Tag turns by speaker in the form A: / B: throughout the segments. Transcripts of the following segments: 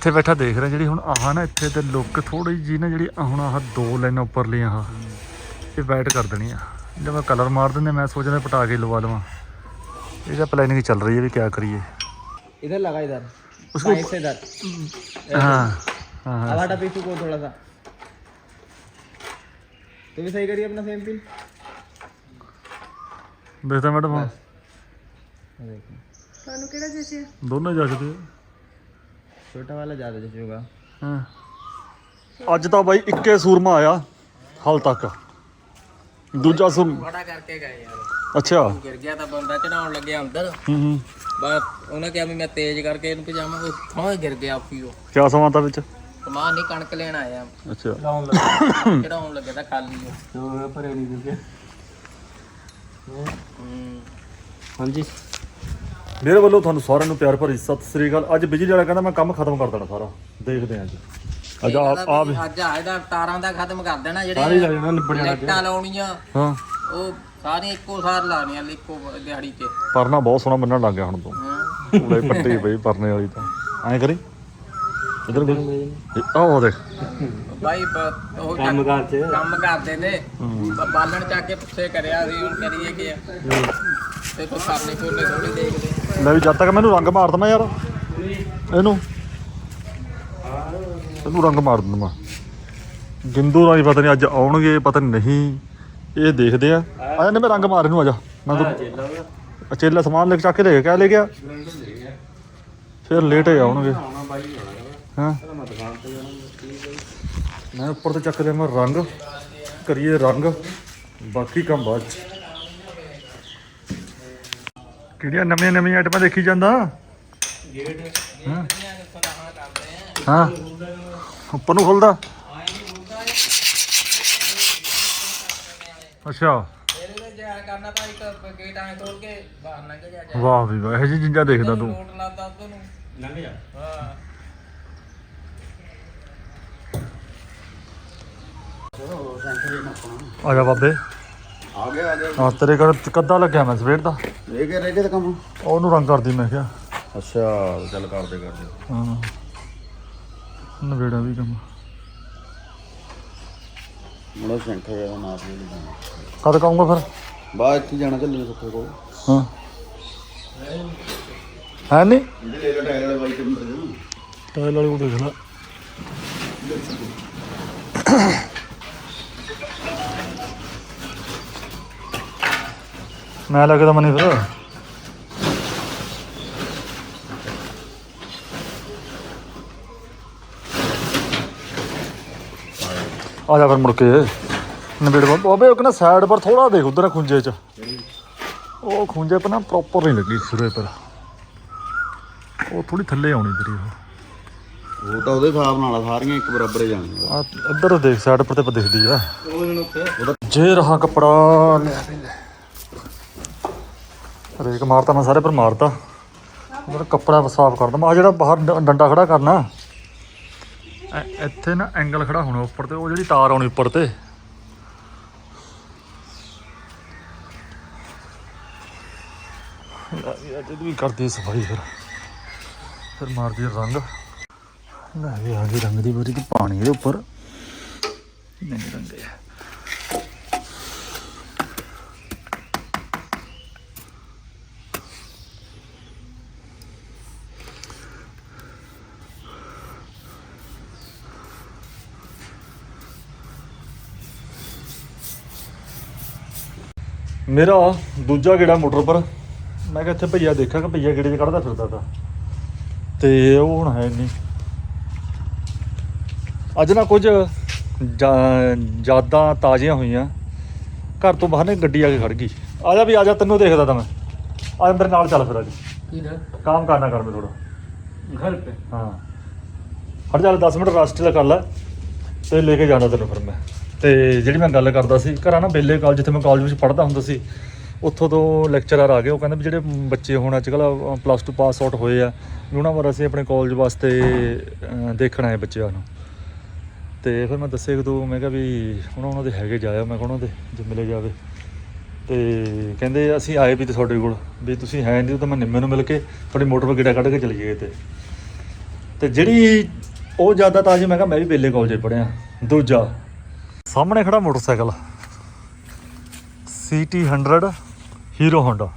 A: ਇੱਥੇ ਬੈਠਾ ਦੇਖ ਰਿਹਾ ਜਿਹੜੀ ਹੁਣ ਆਹ ਨਾ ਇੱਥੇ ਤੇ ਲੁੱਕ ਥੋੜੀ ਜੀ ਨਾ ਜਿਹੜੀ ਆਹ ਹੁਣ ਆਹ ਦੋ ਲਾਈਨਾਂ ਉੱਪਰ ਲੀਆਂ ਆਹ ਇਹ ਵਾਈਟ ਕਰ ਦੇਣੀ ਆ ਜਦੋਂ ਮੈਂ ਕਲਰ ਮਾਰ ਦਿੰਦੇ ਮੈਂ ਸੋਚਦਾ ਪਟਾ ਕੇ ਲਵਾ ਲਵਾਂ ਇਹਦਾ ਪਲੈਨਿੰਗ ਚੱਲ ਰਹੀ ਹੈ ਵੀ ਕਿਆ ਕਰੀਏ
B: इधर लगा इधर
A: उसको-
B: साइड से इधर
A: ਹਾਂ ਹਾਂ ਹਾਂ
B: अब हटा पीछू को थोड़ा सा तो भी सही करिए अपना सेम पिन
A: ਦੇਖਦਾ ਮੈਡਮ ਹਾਂ
B: देखिए
C: ਤੁਹਾਨੂੰ ਕਿਹੜਾ ਜੈਸੇ
A: ਦੋਨੋਂ ਜੱਜਦੇ
B: छोटा वाला ज़्यादा जचेगा
A: ਹਾਂ ਅੱਜ ਤਾਂ ਬਾਈ ਇੱਕੇ ਸੂਰਮਾ ਆਇਆ ਹਾਲ ਤੱਕ ਦੂਜਾ ਸੂਰ
B: बड़ा करके गए यार
A: ਅੱਛਾ
B: गिर गया था बंदा चढ़ाने लगे अंदर
A: ਹੂੰ ਹੂੰ
B: बस उन्हें क्या भी मैं तेज करके इनको पजामा वो थोड़ा गिर गया फिर वो
A: ਕਿਆ ਸਮਾਂ ਤਾਂ ਵਿੱਚ
B: समान नहीं कणक लेना आया
A: ਅੱਛਾ
B: चढ़ाने लगे था खाली वो हाँ जी
A: ਮੇਰੇ ਵੱਲੋਂ ਤੁਹਾਨੂੰ ਸਾਰਿਆਂ ਨੂੰ ਪਿਆਰ ਭਰੀ ਸਤਿ ਸ੍ਰੀ ਅਕਾਲ। ਅੱਜ ਬਿਜਲੀ ਵਾਲਾ ਕਹਿੰਦਾ ਮੈਂ ਕੰਮ ਖਤਮ ਕਰ ਦੇਣਾ ਸਾਰਾ। ਦੇਖਦੇ ਹਾਂ ਅੱਜ ਅੱਜ ਆ ਆ ਵੀ
B: ਅੱਜ ਆ ਇਹਦਾ ਤਾਰਾਂ ਦਾ ਖਤਮ ਕਰ ਦੇਣਾ
A: ਸਾਰੇ
B: ਜਿਹੜੇ
A: ਜਾਣਾ
B: ਲਾਈਟਾਂ ਲਾਉਣੀਆਂ
A: ਹਾਂ।
B: ਉਹ ਸਾਰੀਆਂ ਇੱਕੋ ਸਾਰ ਲਾਣੀਆਂ ਇੱਕੋ ਦਿਹਾੜੀ 'ਚ
A: ਪਰਨਾ ਬਹੁਤ ਸੋਹਣਾ ਬੰਨਣ ਲੱਗ ਗਿਆ ਹੁਣ ਤੂੰ।
B: ਹਾਂ।
A: ਪੂਰੇ ਪੱਟੀ ਪਈ ਪਰਨੇ ਵਾਲੀ ਤਾਂ। ਐਂ ਕਰੀ। ਇਧਰ ਕੋਈ ਆਹ ਦੇਖ।
B: ਬਾਈ ਬ- ਉਹ ਕੰਮ ਕਰਦੇ ਕੰਮ ਕਰਦੇ ਨੇ। ਬ- ਬਾਲਣ ਚੱਕ ਕੇ ਪੁੱਛੇ ਕਰਿਆ ਸੀ ਹੁਣ ਕਰੀਏ ਕੀ ਆ। ਤੇ ਤੂੰ ਸਾਹਮਣੇ ਕੋਲੇ ਥੋੜੀ ਦੇਖਦੇ।
A: ਲੈ ਵੀ ਜਦ ਤੱਕ ਮੈਨੂੰ ਰੰਗ ਮਾਰ ਦਮਾ ਯਾਰ। ਇਹਨੂੰ। ਇਹਨੂੰ ਰੰਗ ਮਾਰ ਦਿੰਦਾ ਮੈਂ ਗਿੰਦੂ ਰਾਈ ਪਤਾ ਨਹੀਂ ਅੱਜ ਆਉਣਗੇ, ਪਤਾ ਨਹੀਂ। ਇਹ ਦੇਖਦੇ ਆ। ਆ ਜਾਂਦੇ ਮੈਂ ਰੰਗ ਮਾਰ ਇਹਨੂੰ, ਆ ਜਾ। ਮੈਂ ਤਾਂ ਅਚੇਲਾ ਸਮਾਨ ਲੈ ਕੇ ਚੱਕ ਕੇ ਲੈ ਗਿਆ ਕਿਆ ਲੈ ਗਿਆ। ਫਿਰ ਲੇਟ ਹੀ ਆਉਣਗੇ। ਹਾਂ? ਮੈਂ ਉੱਪਰ ਤੋਂ ਚੱਕ ਲਿਆ, ਮੈਂ ਰੰਗ। ਕਰੀਏ ਰੰਗ। ਬਾਕੀ ਕੰਮ ਬਾਅਦ ਚ। ਕਿਹੜੀਆਂ ਨਵੀਆਂ ਨਵੀਆਂ ਆਈਟਮਾਂ ਦੇਖੀ ਜਾਂਦਾ? ਹਾਂ। ਹਾਂ। ਉੱਪਰ ਨੂੰ ਖੁੱਲਦਾ। ਅੱਛਾ। ਵਾਹ ਵੀ ਵਾਹ, ਇਹੋ ਜਿਹੀ ਚੀਜ਼ਾਂ ਦੇਖਦਾ ਤੂੰ।
B: ਲੋਟ ਲੰਘ ਜਾ
A: ਆ ਜਾ ਬਾਬੇ।
D: ਆ ਗਿਆ ਆ ਗਿਆ।
A: ਹਾਂ ਤੇਰੇ ਕੋਲ ਕੱਦਾ ਲੱਗਿਆ ਮੈਂ ਸਵੇਰ ਦਾ।
D: ਇਹ ਕੇ ਰਹਿ ਗਏ ਤੇ ਕੰਮ।
A: ਉਹਨੂੰ ਰੰਗ ਕਰਦੀ ਮੈਂ ਕਿਹਾ।
D: ਅੱਛਾ ਚੱਲ ਕਰਦੇ ਕਰਦੇ।
A: ਹਾਂ। ਨਵੇੜਾ ਵੀ ਕੰਮ।
D: ਮੁੰਡਾ ਸੈਂਟ ਹੋ ਗਿਆ ਲੈ ਲੈਣਾ
A: ਕਦ ਕਹੂੰਗਾ ਫਿਰ?
D: ਬਾਅਦ ਇੱਥੇ ਜਾਣਾ ਚੱਲੇ ਸੁੱਖੇ ਕੋਲ।
A: ਹਾਂ। ਹੈ ਨਹੀਂ
D: ਜਿਹੜੇ ਲੈ ਲੈ ਟਾਇਰ ਵਾਲੇ ਬਾਈ ਤੇ ਅੰਦਰ ਜਾਣਾ
A: ਟਾਇਲ ਵਾਲੇ ਕੋ ਦੇਖ ਲੈ। ਮੈਂ ਲੱਗਦਾ ਮਨੀ ਫਿਰ। ਆ ਜਾ ਫਿਰ ਮੁੜ ਕੇ। ਨਵੇੜ ਬਾਬੇ ਉਹ ਕਹਿੰਦਾ ਸਾਈਡ ਪਰ ਥੋੜਾ ਦੇਖ ਉਧਰ ਖੁੰਝੇ ਚ। ਉਹ ਖੁੰਝੇ ਪਰ ਨਾ ਪ੍ਰੋਪਰ ਨਹੀਂ ਲੱਗੀ ਸਿਰੇ ਪਰ। ਉਹ ਥੋੜੀ ਥੱਲੇ ਆਉਣੀ ਤੇਰੀ ਉਹ।
D: ਉਹ ਤਾਂ ਉਹਦੇ ਹਿਸਾਬ ਨਾਲ ਸਾਰੀਆਂ ਇੱਕ ਬਰਾਬਰ ਜਾਣੀਆਂ।
A: ਆ ਇੱਧਰ ਦੇਖ ਸਾਈਡ ਪਰ ਤੇ ਪ ਦਿਖਦੀ ਆ। ਜੇ ਰਹਾ ਕੱਪੜਾ ਲੈ ਲੈ। ਰੇਕ ਮਾਰਤਾ, ਮੈਂ ਸਾਰੇ ਪਰ ਮਾਰਤਾ। ਮੇਰਾ ਕੱਪੜਾ ਸਾਫ਼ ਕਰ ਦਮ ਆ ਜਿਹੜਾ ਬਾਹਰ ਡੰਡਾ ਖੜਾ ਕਰਨਾ ਇੱਥੇ ਨਾ ਐਂਗਲ ਖੜਾ ਹੋਣਾ ਉੱਪਰ ਤੇ, ਉਹ ਜਿਹੜੀ ਤਾਰ ਆਉਣੀ ਉੱਪਰ ਤੇ। ਲੈ ਵੀ ਅੱਜ ਕਰਦੀ ਸਫ਼ਾਈ ਫਿਰ। ਫਿਰ ਮਾਰਦੀ ਰੰਗ। ਲੈ ਵੀ ਆ ਗਈ ਰੰਗ ਦੀ ਬੋਰੀ, ਤੇ ਪਾਣੀ ਦੇ ਉੱਪਰ। ਨਹੀਂ ਰੰਗੇ। ਮੇਰਾ ਦੂਜਾ ਗੇੜਾ ਮੋਟਰ ਪਰ। ਮੈਂ ਕਿਹਾ ਇੱਥੇ ਭਈਆ ਦੇਖਿਆ ਕਿ ਭਈਆ ਗੇੜੇ 'ਚ ਕੱਢਦਾ ਫਿਰਦਾ ਤਾ। ਤੇ ਉਹ ਹੁਣ ਹੈ ਨਹੀਂ। ਅੱਜ ਨਾ ਕੁਝ ਜਾ- ਯਾਦਾਂ ਤਾਜ਼ੀਆਂ ਹੋਈਆਂ। ਘਰ ਤੋਂ ਬਾਹਰ ਨੇ ਗੱਡੀ ਆ ਕੇ ਖੜ ਗਈ। ਆ ਜਾ ਵੀ ਆ ਜਾ ਤੈਨੂੰ ਦੇਖਦਾ ਤਾਂ ਮੈਂ। ਆ ਮੇਰੇ ਨਾਲ ਚੱਲ ਫਿਰ ਅੱਜ।
B: ਕਿਹਦਾ
A: ਕੰਮ ਕਰਨਾ ਕਰ ਮੈਂ ਥੋੜਾ
B: ਘਰ पे
A: ਹਾਂ। ਹਟ ਜਾ 10 ਮਿੰਟ ਰਸਟ ਦਾ ਕਰ ਲੈ। ਤੇ ਲੈ ਕੇ ਜਾਣਾ ਤੈਨੂੰ ਫਿਰ ਮੈਂ। ਤੇ ਜਿਹੜੀ ਮੈਂ ਗੱਲ ਕਰਦਾ ਸੀ, ਘਰਾਂ ਨਾ ਬੇਲੇ ਕਾਲਜ, ਜਿੱਥੇ ਮੈਂ ਕਾਲਜ ਵਿੱਚ ਪੜ੍ਹਦਾ ਹੁੰਦਾ ਸੀ, ਉੱਥੋਂ ਤੋਂ ਲੈਕਚਰਰ ਆ ਗਏ। ਉਹ ਕਹਿੰਦੇ ਵੀ ਜਿਹੜੇ ਬੱਚੇ ਹੁਣ ਅੱਜ ਕੱਲ੍ਹ ਪਲੱਸ 2 ਪਾਸ ਆਊਟ ਹੋਏ ਆ, ਵੀ ਉਹਨਾਂ ਬਾਰੇ ਅਸੀਂ ਆਪਣੇ ਕਾਲਜ ਵਾਸਤੇ ਦੇਖਣਾ ਹੈ ਬੱਚਿਆਂ ਨੂੰ। ਤੇ ਫਿਰ ਮੈਂ ਦੱਸਿਆ ਕਿ ਤੂੰ, ਮੈਂ ਕਿਹਾ ਵੀ ਹੁਣ ਉਹਨਾਂ ਦੇ ਹੈਗੇ ਜਾਇਆ, ਮੈਂ ਕਿਹਾ ਉਹਨਾਂ ਦੇ ਜੇ ਮਿਲੇ ਜਾਵੇ। ਤੇ ਕਹਿੰਦੇ ਅਸੀਂ ਆਏ ਵੀ ਤੇ ਤੁਹਾਡੇ ਕੋਲ, ਵੀ ਤੁਸੀਂ ਹੈ ਨਹੀਂ ਤਾਂ ਮੈਂ ਨਿੰਮੇ ਨੂੰ ਮਿਲ ਕੇ ਤੁਹਾਡੀ ਮੋਟਰ 'ਤੇ ਕੱਢ ਕੇ ਚਲੀ ਗਏ ਤੇ। ਤੇ ਜਿਹੜੀ ਉਹ ਜ਼ਿਆਦਾ ਤਾਂ ਜੀ ਮੈਂ ਕਿਹਾ ਮੈਂ ਵੀ ਬੇਲੇ ਕਾਲਜ ਪੜਿਆ ਦੂਜਾ ਸਾਹਮਣੇ ਖੜਾ ਮੋਟਰਸਾਈਕਲ। ਸੀਟੀ 100 ਹੀਰੋ ਹੋਂਡਾ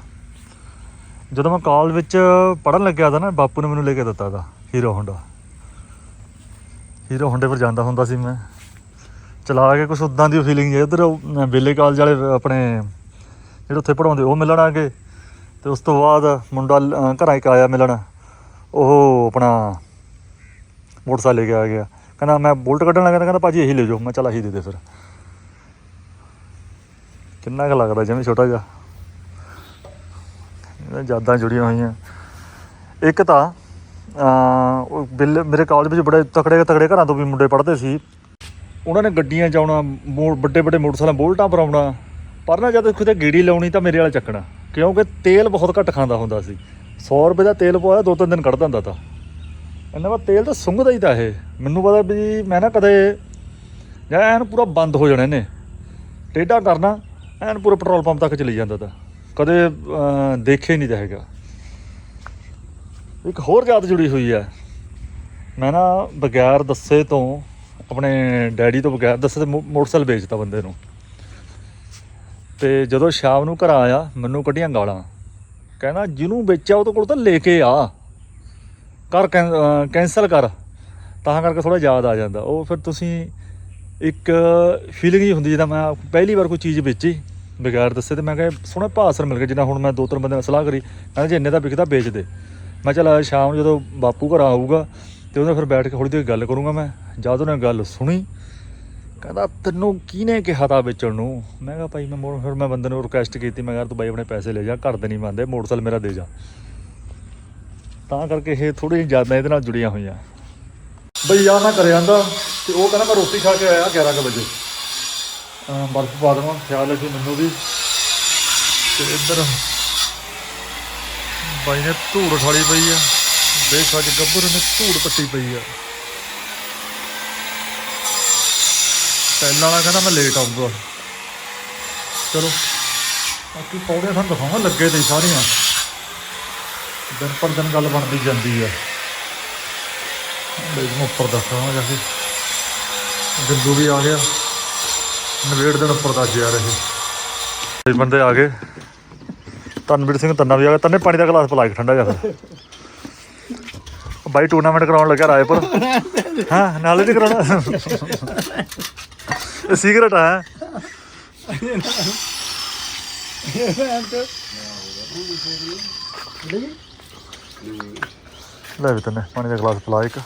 A: ਜਦੋਂ ਮੈਂ ਕਾਲਜ ਵਿੱਚ ਪੜਨ ਲੱਗਿਆ ਤਾਂ ਨਾ, ਬਾਪੂ ਨੇ ਮੈਨੂੰ ਲੈ ਕੇ ਦਿੱਤਾ ਦਾ ਹੀਰੋ ਹੋਂਡਾ ਹੀਰੋ ਹੋਂਡੇ ਪਰ ਜਾਂਦਾ ਹੁੰਦਾ ਸੀ ਮੈਂ। ਚਲਾ ਕੇ ਕੁਛ ਉਦਾਂ ਦੀ ਫੀਲਿੰਗ ਜੇ ਉਧਰ ਬੇਲੇ ਕਾਲਜ ਵਾਲੇ ਆਪਣੇ ਜਿਹੜੇ ਉੱਥੇ ਪੜਾਉਂਦੇ ਉਹ ਮਿਲਣ ਆ ਗਏ। ਤੇ ਉਸ ਤੋਂ ਬਾਅਦ ਮੁੰਡਾ ਘਰਾਂ ਇੱਕ ਆਇਆ ਮਿਲਣ। ਉਹ ਆਪਣਾ ਮੋਟਰਸਾਈਕਲ ਲੈ ਕੇ ਆ ਗਿਆ। ਕਹਿੰਦਾ ਮੈਂ ਬੁਲਟ ਕੱਢਣ ਲੱਗਾ ਤਾਂ ਕਹਿੰਦਾ ਭਾਜੀ ਇਹੀ ਲੈ ਜਾਓ। ਮੈਂ ਚੱਲ ਆਹੀ ਦੇ ਦੇ ਫਿਰ। ਕਿੰਨਾ ਕੁ ਲੱਗਦਾ ਜਿਵੇਂ ਛੋਟਾ ਜਿਹਾ। ਇਹ ਯਾਦਾਂ ਜੁੜੀਆਂ ਹੋਈਆਂ। ਇੱਕ ਤਾਂ ਅਹ, ਉਹ ਬਿੱਲ ਮੇਰੇ ਕਾਲਜ ਵਿੱਚ ਬੜੇ ਤਕੜੇ ਤਕੜੇ ਘਰਾਂ ਤੋਂ ਵੀ ਮੁੰਡੇ ਪੜ੍ਹਦੇ ਸੀ। ਉਹਨਾਂ ਨੇ ਗੱਡੀਆਂ 'ਚ ਆਉਣਾ ਮੋ- ਵੱਡੇ ਵੱਡੇ ਮੋਟਰਸਾਈਕਲਾਂ ਬੋਲਟਾਂ ਪਰ ਆਉਣਾ ਪਰ ਨਾ ਜਦ ਕਿਤੇ ਗੇੜੀ ਲਾਉਣੀ ਤਾਂ ਮੇਰੇ ਵਾਲਾ ਚੱਕਣਾ। ਕਿਉਂਕਿ ਤੇਲ ਬਹੁਤ ਘੱਟ ਖਾਂਦਾ ਹੁੰਦਾ ਸੀ। 100 ਰੁਪਏ ਦਾ ਤੇਲ ਪਵਾਇਆ ਦੋ ਤਿੰਨ ਦਿਨ ਕੱਢ ਦਿੰਦਾ ਤਾਂ। ਇਹਨਾਂ ਦਾ ਤੇਲ ਤਾਂ ਸੁੰਘਦਾ ਹੀ ਤਾਂ ਇਹ। ਮੈਨੂੰ ਪਤਾ ਵੀ ਮੈਂ ਨਾ ਕਦੇ ਜਾਂ ਐਨ ਪੂਰਾ ਬੰਦ ਹੋ ਜਾਣਾ ਇਹਨੇ ਟੇਢਾ ਕਰਨਾ, ਐਨ ਪੂਰਾ ਪੈਟਰੋਲ ਪੰਪ ਤੱਕ ਚਲੀ ਜਾਂਦਾ ਤਾਂ। ਕਦੇ ਦੇਖੇ ਹੀ ਨਹੀਂ ਤਾਂ ਹੈਗਾ। ਇੱਕ ਹੋਰ ਯਾਦ ਜੁੜੀ ਹੋਈ ਹੈ ਮੈਂ ਨਾ ਬਗੈਰ ਦੱਸੇ ਤੋਂ, ਆਪਣੇ ਡੈਡੀ ਤੋਂ ਬਗੈਰ ਦੱਸੇ ਤੇ ਮੋ- ਮੋਟਰਸਾਈਕਲ ਵੇਚਤਾ ਬੰਦੇ ਨੂੰ। ਤੇ ਜਦੋਂ ਸ਼ਾਮ ਨੂੰ ਘਰ ਆਇਆ, ਮੈਨੂੰ ਕੱਢੀਆਂ ਗਾਲਾਂ। ਕਹਿੰਦਾ, ਜਿਹਨੂੰ ਵੇਚਿਆ ਉਹਦੇ ਕੋਲ ਤਾਂ ਲੈ ਕੇ ਆ। ਕਰ ਕੈਂ- ਕੈਂਸਲ ਕਰ। ਤਾਂ ਕਰਕੇ ਥੋੜਾ ਯਾਦ ਆ ਜਾਂਦਾ। ਉਹ ਫਿਰ ਤੁਸੀਂ ਇੱਕ ਫੀਲਿੰਗ ਹੀ ਹੁੰਦੀ, ਜਿੱਦਾਂ ਮੈਂ ਪਹਿਲੀ ਵਾਰ ਕੋਈ ਚੀਜ਼ ਵੇਚੀ, ਬਗੈਰ ਦੱਸੇ, ਤੇ ਮੈਂ ਕਿਹਾ ਸੋਹਣਾ ਭਾਅ ਮਿਲ ਗਿਆ ਜਿੰਨਾ ਹੁਣ ਮੈਂ ਦੋ ਤਿੰਨ ਬੰਦੇ ਨਾਲ ਸਲਾਹ ਕਰੀ। ਕਹਿੰਦਾ ਜੇ ਇੰਨੇ ਦਾ ਵਿਕਦਾ, ਵੇਚ ਦੇ। ਮੈਂ ਚੱਲ ਸ਼ਾਮ ਨੂੰ ਜਦੋਂ ਬਾਪੂ ਘਰ ਆਊਗਾ, ਤੇ ਉਹਨੇ ਫਿਰ ਬੈਠ ਕੇ ਹੌਲੀ ਦੇਰ ਗੱਲ ਕਰੂੰਗਾ ਮੈਂ। ਜਦ ਉਹਨੇ ਗੱਲ ਸੁਣੀ, ਕਹਿੰਦਾ, ਤੈਨੂੰ ਕਿਹਨੇ ਕਿਹਾ ਤਾ ਵੇਚਣ ਨੂੰ? ਮੈਂ ਕਿਹਾ, ਭਾਈ ਮੈਂ ਮੋੜ, ਫਿਰ ਮੈਂ ਬੰਦੇ ਨੂੰ ਰਿਕੁਐਸਟ ਕੀਤੀ, ਮੈਂ ਕਿਹਾ, ਤੂੰ ਬਾਈ ਆਪਣੇ ਪੈਸੇ ਲੈ ਜਾ, ਘਰ ਦੇ ਨਹੀਂ ਮੰਨਦੇ, ਮੋਟਰਸਾਈਕਲ ਮੇਰਾ ਦੇ ਜਾ। ਤਾਂ ਕਰਕੇ ਇਹ ਥੋੜੀ ਜਿਹੀ ਜ਼ਿਆਦਾ ਇਹਦੇ ਨਾਲ ਜੁੜੀਆਂ ਹੋਈਆਂ। ਬਈ ਯਾਰ ਮੈਂ ਕਰਿਆ ਜਾਂਦਾ ਤੇ ਉਹ ਕਹਿੰਦਾ ਮੈਂ ਰੋਟੀ ਖਾ ਕੇ ਆਇਆ 11 ਕੁ ਵਜੇ। ਬਰਫ਼ ਪਾ ਦੇਵਾਂ, ਖਿਆਲ ਹੈ ਕਿ ਮੈਨੂੰ ਵੀ। ਤੇ ਇੱਧਰ ਬਾਈ ਨੇ ਧੂੜ ਠਾਲੀ ਪਈ ਆ। ਦੇਖ ਅੱਜ ਗੱਭਰੂ ਨੇ ਧੂੜ ਪੱਟੀ ਪਈ ਆ। ਪਹਿਲਾਂ ਵਾਲਾ ਕਹਿੰਦਾ ਮੈਂ ਲੇਟ ਆਊਂਗਾ। ਚਲੋ, ਬਾਕੀ ਪੌੜੀਆਂ ਤੁਹਾਨੂੰ ਦਿਖਾਵਾਂ, ਲੱਗੇ ਤੇ ਸਾਰੀਆਂ। ਦਿਨ ਪਰ ਦਿਨ ਗੱਲ ਬਣਦੀ ਜਾਂਦੀ ਆ ਬਈ ਮੈਂ ਉੱਪਰ ਦੱਸਾਂ ਜਾ ਕੇ ਗੰਦੂ ਵੀ ਆ ਗਿਆ। ਨਵੇੜ ਦਿਨ ਉੱਪਰ ਦੱਸ ਜਾ ਰਹੇ ਕਈ ਬੰਦੇ ਆ ਗਏ। ਤਨਵੀਰ ਸਿੰਘ ਤੰਨਾ ਵੀ ਆ ਗਿਆ। ਤੰਨੇ ਪਾਣੀ ਦਾ ਗਲਾਸ ਪਿਲਾ ਕੇ ਠੰਡਾ ਜਾ ਫਿਰ ਬਾਈ ਟੂਰਨਾਮੈਂਟ ਕਰਾਉਣ ਲੱਗਿਆ ਰਾਏਪੁਰ। ਹਾਂ? ਨਾਲੇ ਦੀ ਕਰਾਉਣਾ। ਇਹ ਸਿਗਰਟ ਹੈ? ਲੈ ਵੀ ਤੰਨੇ, ਪਾਣੀ ਦਾ ਗਲਾਸ ਪਿਲਾ ਇੱਕ।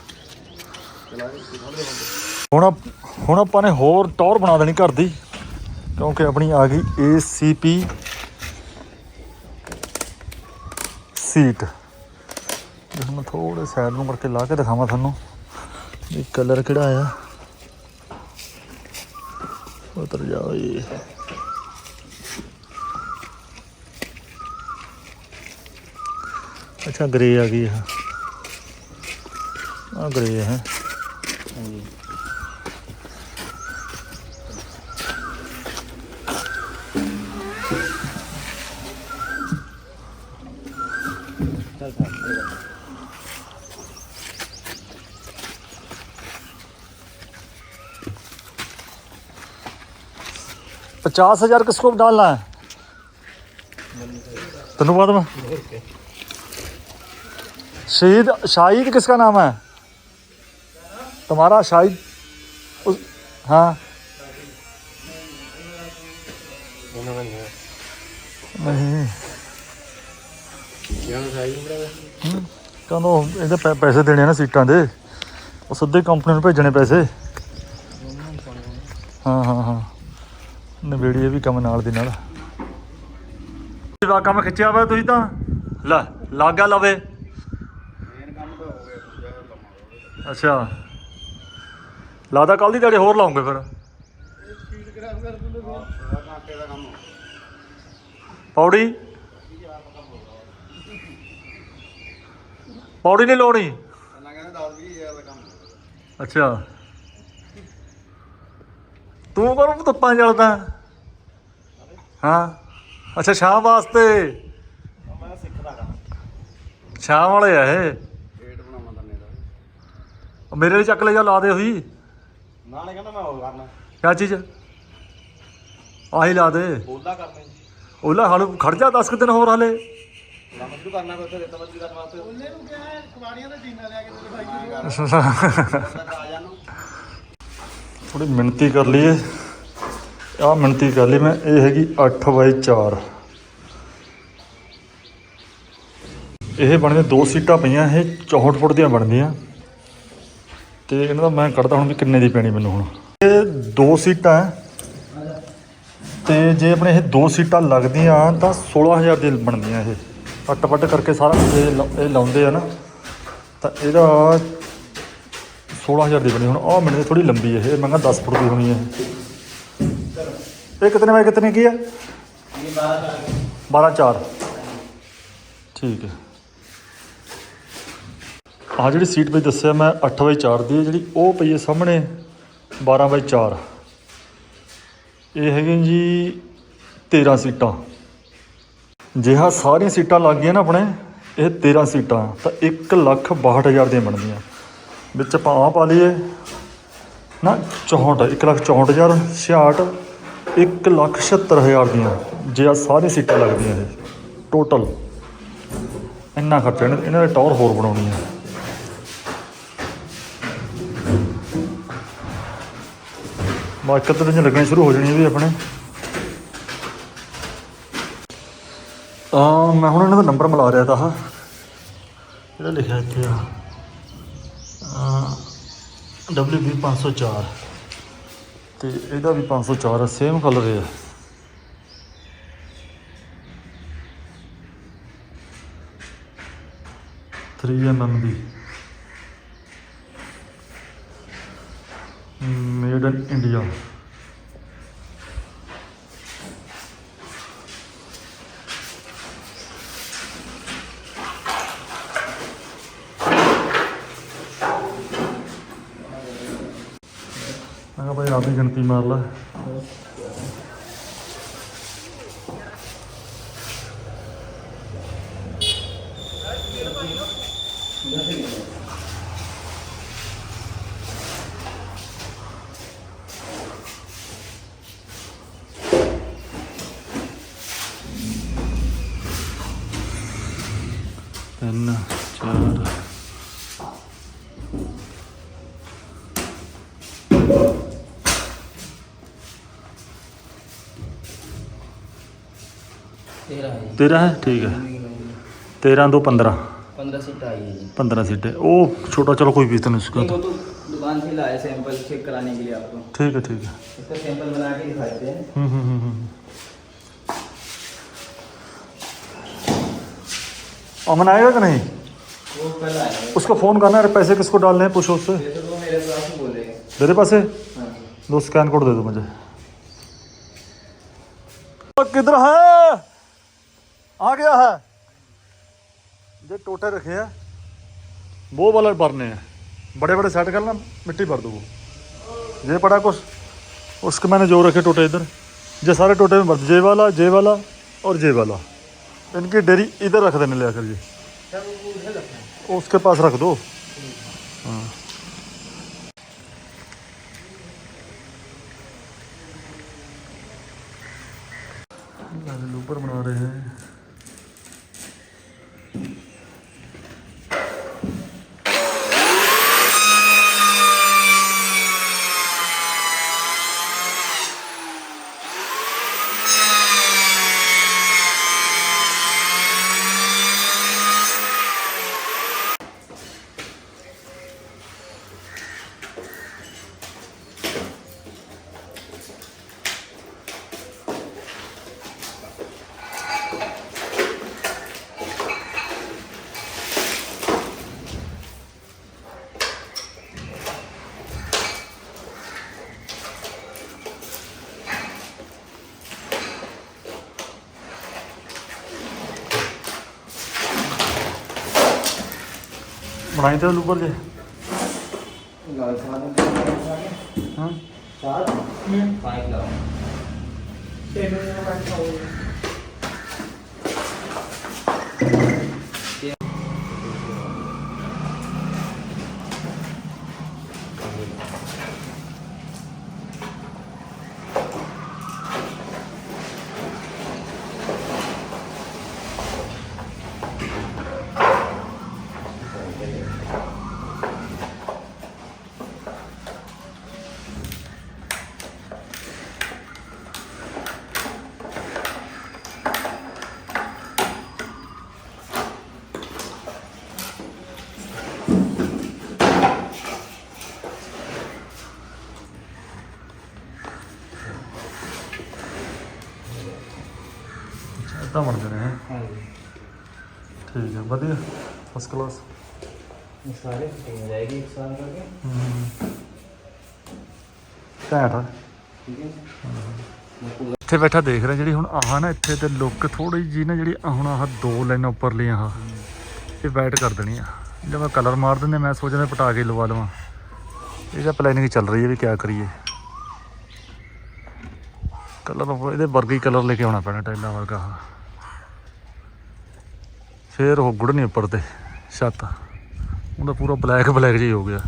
A: ਹੁਣ ਆਪ- ਹੁਣ ਆਪਾਂ ਨੇ ਹੋਰ ਟੌਰ ਬਣਾ ਦੇਣੀ ਘਰ ਦੀ, ਕਿਉਂਕਿ ਆਪਣੀ ਆ ਗਈ ACP ਸੀਟ। ਇਸ ਮੈਂ ਥੋੜੇ ਸਾਈਡ ਨੂੰ ਕਰਕੇ ਲਾ ਕੇ ਦਿਖਾਵਾਂ ਤੁਹਾਨੂੰ ਵੀ ਕਲਰ ਕਿਹੜਾ ਆ। ਉਤਰ ਜਾਓ ਜੀ। अच्छा ग्रे आ गई है। आ ग्रे है। पचास हज़ार का स्कोप डालना है। धन्यवाद में शहीद शाहिद किसका नाम है तुम्हारा शाहिद उस, हाँ नहीं ਹਮ, ਕਹਿੰਦਾ ਉਹ ਇਹਦੇ ਪੈ- ਪੈਸੇ ਦੇਣੇ ਆ ਨਾ ਸੀਟਾਂ ਦੇ ਉਹ ਸਿੱਧੇ ਕੰਪਨੀ ਨੂੰ ਭੇਜਣੇ ਪੈਸੇ ਹਾਂ ਹਾਂ ਹਾਂ ਨਵੇੜੀ ਇਹ ਵੀ ਕੰਮ ਨਾਲ ਦੀ ਨਾਲ ਵਾ ਕੰਮ ਖਿੱਚਿਆ ਵਾ ਤੁਸੀਂ ਤਾਂ ਲੈ ਲੱਗ ਗਿਆ ਲਵੇ ਅੱਛਾ। ਲਾਦਾ ਕੱਲ ਦੀ ਦਿਹਾੜੀ ਹੋਰ ਲਾਉਂਗੇ ਫਿਰ। ਪੌੜੀ? ਪੌੜੀ ਨਹੀਂ ਲਾਉਣੀ? ਅੱਛਾ। ਤੂੰ ਪਰ ਧੁੱਪਾਂ ਜਲਦਾ? ਹਾਂ। ਅੱਛਾ ਸ਼ਾਮ ਵਾਸਤੇ। ਸ਼ਾਮ ਵਾਲੇ ਆ ਇਹ। ਮੇਰੇ ਲਈ ਚੱਕ ਲੈ ਜਾ ਲਾ ਦੇ ਉਹੀ।
C: ਨਾਲੇ ਕਹਿੰਦਾ ਮੈਂ ਹੋਰ ਕਰਨਾ।
A: ਕਿਆ ਚੀਜ਼? ਆਹੀ ਲਾ ਦੇ।
C: ਬੋਲਦਾ ਕਰਨਾ
A: ਉਹਲਾ ਹਾਲ ਖੜ ਜਾ 10 ਦਿਨ ਹੋਰ ਹਾਲੇ।
C: ਸ਼ੁਰੂ ਕਰਨਾ ਕੋਈ ਰੇਤਾ ਬੱਜੀ ਕਰਨ ਵਾਸਤੇ। ਉਹਨੇ ਨੂੰ ਕਿਹਾ ਕੁਵਾੜੀਆਂ ਦਾ ਜੀਨਾ ਲਿਆ ਕੇ ਤੇਰੇ ਭਾਈ ਜਾਨੂੰ
A: ਥੋੜੀ ਮਿਣਤੀ ਕਰ ਲਈਏ। ਆਹ ਮਿਣਤੀ ਕਰ ਲਈ ਮੈਂ ਇਹ ਹੈਗੀ 8 ਬਾਈ 4 ਇਹ ਬਣਦੇ ਦੋ ਸੀਟਾਂ ਪਈਆਂ ਇਹ 64 ਫੁੱਟ ਦੀਆਂ ਬਣਦੀਆਂ। ਤੇ ਇਹਨਾਂ ਦਾ ਮੈਂ ਕੱਢਦਾ ਹੁਣ ਵੀ ਕਿੰਨੇ ਦੀ ਪੈਣੀ ਮੈਨੂੰ ਹੁਣ। ਇਹ ਦੋ ਸੀਟਾਂ ਹੈ ਤੇ ਜੇ ਆਪਣੇ ਇਹ ਦੋ ਸੀਟਾਂ ਲੱਗਦੀਆਂ ਤਾਂ 16000 ਦੀ ਬਣਦੀਆਂ ਇਹ। ਅੱਟ ਵੱਟ ਕਰਕੇ ਸਾਰਾ ਕੁਝ ਇਹ ਲਾ- ਇਹ ਲਾਉਂਦੇ ਆ ਨਾ। ਤਾਂ ਇਹਦਾ 16000 ਦੀ ਬਣੀ। ਹੁਣ ਆਹ ਮੈਨੂੰ ਥੋੜੀ ਲੰਬੀ ਹੈ ਇਹ। ਮੈਂ ਕਿਹਾ 10 ਫੁੱਟ ਦੀ ਹੋਣੀ ਹੈ ਇਹ ਕਿਤਨੇ ਬਾਈ ਕਿਤਨੇ ਕੀ ਹੈ
C: ਇਹ 12
A: 12 4 ਠੀਕ ਹੈ ਆਹ ਜਿਹੜੀ ਸੀਟ ਪਈ ਦੱਸਿਆ ਮੈਂ 8 ਬਾਈ 4 ਦੀ ਹੈ, ਜਿਹੜੀ ਉਹ ਪਈ ਹੈ ਸਾਹਮਣੇ 12 ਬਾਈ 4 ਇਹ ਹੈਗੇ ਜੀ 13 ਸੀਟਾਂ। ਜੇ ਆਹ ਸਾਰੀਆਂ ਸੀਟਾਂ ਲੱਗ ਗਈਆਂ ਨਾ ਆਪਣੇ, ਇਹ 13 ਸੀਟਾਂ, ਤਾਂ 1 ਲੱਖ 62000 ਦੀਆਂ ਬਣਦੀਆਂ। ਵਿੱਚ ਆਪਾਂ ਆਹ ਪਾ ਲਈਏ। ਨਾ 64 1 ਲੱਖ 64000 66 1 ਲੱਖ 76000 ਦੀਆਂ ਜੇ ਆ ਸਾਰੀਆਂ ਸੀਟਾਂ ਲੱਗਦੀਆਂ ਇਹ ਟੋਟਲ ਇੰਨਾ ਖਰਚਾ, ਇਹਨਾਂ ਇਹਨਾਂ ਦੇ ਟੌਰ ਹੋਰ ਬਣਾਉਣੀ ਹੈ। ਬਾਕੀ ਤਾਂ ਦਿਨ ਲੱਗਣੇ ਸ਼ੁਰੂ ਹੋ ਜਾਣੀਆਂ ਵੀ ਆਪਣੇ। ਆ, ਮੈਂ ਹੁਣ ਇਹਨਾਂ ਦਾ ਨੰਬਰ ਮਿਲਾ ਰਿਹਾ ਤਾਂ। ਆਹ ਇਹਦਾ ਲਿਖਿਆ ਇੱਥੇ ਆ। WB 504 ਤੇ ਇਹਦਾ ਵੀ 504 ਸੇਮ ਕਲਰ ਹੈ ਥਰੀ ਐਮ ਐਮ ਦੀ ਮੇਡ ਇਨ ਇੰਡੀਆ ਮੈਂ ਕਿਹਾ ਭਾਈ ਆਪ ਹੀ ਗਿਣਤੀ ਮਾਰ ਲੈ तेरह है? ठीक है। तेरह दो पंद्रह।
B: पंद्रह सीटें
A: ओ छोटा चलो कोई भी उसका
B: तो।, तो। दुकान से लाए सैंपल चेक कराने के लिए आपको।
A: ठीक है ठीक है।
B: इसका सैंपल बना के दिखाते हैं।
A: हम्म, हम्म, हम्म, अमन आएगा कि नहीं?
B: वो कल
A: उसको फ़ोन करना अरे पैसे किसको डालने हैं पूछो उससे।
B: तो मेरे पास है हाँ
A: दो स्कैन कोड दे दो मुझे। किधर है? आ गया है। जो टोटे रखे हैं। वो वाला भरने हैं। बड़े बड़े सेट करना मिट्टी भर दो वो ये पड़ा कुछ। उसके मैंने जो रखे टोटे इधर। ये सारे टोटे में भर। जे वाला जे वाला और जे वाला। इनकी डेरी इधर रख देने लिया आकर ये उसके पास रख दो। हाँ। लूपर बना रहे हैं।
B: ਖਾਣੀ ਤਾਂ
A: ਉੱਪਰ
B: ਜੇ। ਲਾਲ ਸਾਹ
A: ਹਾਂ। ਸਾਹ ਪਾਣੀ ਲਾਓ
C: ਤੇਰੇ
A: ਨਾਲ ਪਾਣੀ ਵਧੀਆ ਫਸਟ ਕਲਾਸ
C: ਇਹ ਸਾਰੇ ਫਿਟਿੰਗ ਹੋ ਜਾਏਗੀ ਇੱਕ ਸਾਲ ਕਰਕੇ।
A: ਘੈਂਟ ਆ।
C: ਠੀਕ ਹੈ
A: ਇੱਥੇ ਬੈਠਾ ਦੇਖ ਰਿਹਾ ਜਿਹੜੀ ਹੁਣ ਆਹ ਨਾ ਇੱਥੇ ਤੇ ਲੁੱਕ ਥੋੜੀ ਜੀ ਨਾ ਜਿਹੜੀ ਆਹ ਹੁਣ ਆਹ ਦੋ ਲਾਈਨਾਂ ਉੱਪਰ ਲੀਆਂ ਆਹ ਇਹ ਵਾਈਟ ਕਰ ਦੇਣੀ ਆ। ਜੇ ਮੈਂ ਕਲਰ ਮਾਰ ਦਿੰਦੇ ਮੈਂ ਸੋਚਦਾ ਪਟਾ ਕੇ ਲਵਾ ਲਵਾਂ। ਇਹਦਾ ਪਲੈਨਿੰਗ ਚੱਲ ਰਹੀ ਹੈ ਵੀ ਕਿਆ ਕਰੀਏ। ਕਲਰ ਇਹਦੇ ਵਰਗਾ ਕਲਰ ਲੈ ਕੇ ਆਉਣਾ ਪੈਣਾ ਟਾਈਲਾਂ ਵਰਗਾ ਆਹ। ਫੇਰ ਉਹ ਗੁੜ ਨਹੀਂ ਉੱਪਰ ਤੇ ਛੱਤ। ਉਹਦਾ ਪੂਰਾ ਬਲੈਕ ਬਲੈਕ ਜਿਹਾ ਹੀ ਗਿਆ।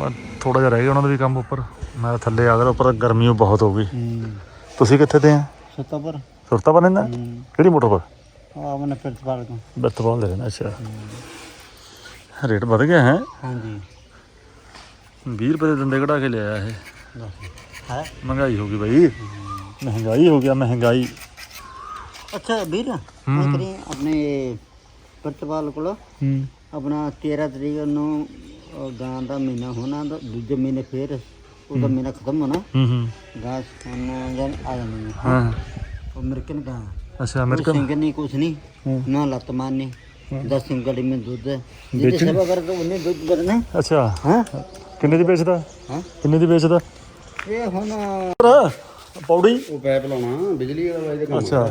A: ਬਸ ਥੋੜਾ ਜਿਹਾ ਰਹਿ ਗਿਆ ਉਹਨਾਂ ਦਾ ਵੀ ਕੰਮ ਉੱਪਰ। ਮੈਂ ਥੱਲੇ ਆ ਗਿਆ ਉੱਪਰ ਗਰਮੀ ਬਹੁਤ ਹੋ ਗਈ। ਤੁਸੀਂ ਕਿੱਥੇ ਤੇ ਆ?
C: ਸੱਤਾ ਪਰ।
A: ਸੁਰਤਾ ਬੰਨਦਾ
C: ਹੂੰ।
A: ਕਿਹੜੀ ਮੋਟਰ ਪਰ?
C: ਆ
A: ਦੇ ਨਾ ਅੱਛਾ। ਰੇਟ ਵਧ ਗਿਆ ਹੈ?
C: ਹਾਂਜੀ।
A: 20 ਰੁਪਏ ਦੇ ਦੰਦੇ ਕਢਾ ਕੇ ਲਿਆਇਆ ਇਹ।
C: ਹੈ?
A: ਮਹਿੰਗਾਈ ਹੋ ਗਈ ਭਾਈ ਮਹਿੰਗਾਈ ਹੋ ਗਿਆ ਮਹਿੰਗਾਈ
C: ਅੱਛਾ ਵੀਰ
A: ਹੂੰ।
C: ਮੈਂ ਕਰੀ ਆਪਣੇ ਪ੍ਰਿੰਸੀਪਲ ਕੋਲ
A: ਹੂੰ
C: ਆਪਣਾ 13 ਤਰੀਕ ਨੂੰ ਅਹ, ਗਾਂ ਦਾ ਮਹੀਨਾ ਹੋਣਾ ਤਾਂ ਦੂਜੇ ਮਹੀਨੇ ਫੇਰ ਉਹਦਾ ਮਹੀਨਾ ਖਤਮ ਹੋਣਾ
A: ਹੂੰ ਹੂੰ
C: ਗਾਂ ਸਾਨੂੰ ਜਨ ਆ ਜਾਣੀ ਹੈ।
A: ਹਾਂ
C: ਉਹ ਅਮਰੀਕਨ ਗਾਂ
A: ਅੱਛਾ
C: ਕੋਈ
A: ਅਮਰੀਕਨ
C: ਸਿੰਗਲ ਨਹੀਂ ਕੁਛ ਨਹੀਂ
A: ਹੂੰ।
C: ਨਾ ਲੱਤ ਮਾਰਨੀ
A: ਹੂੰ।
C: 10 ਸਿੰਗਲ में दूध है जितने
A: बेचने?
C: सेवा कर तो उन्हें दूध करना
A: ਅੱਛਾ
C: हाँ
A: ਕਿੰਨੇ ਦੀ ਵੇਚਦਾ
C: हाँ
A: ਕਿੰਨੇ ਦੀ ਵੇਚਦਾ
C: ये होना
A: ਪੌੜੀ।
D: ਉਹ ਪੈਪ ਲਾਉਣਾ ਬਿਜਲੀ ਵਾਲਾ ਇਹਦੇ ਕੰਮ
A: ਅੱਛਾ।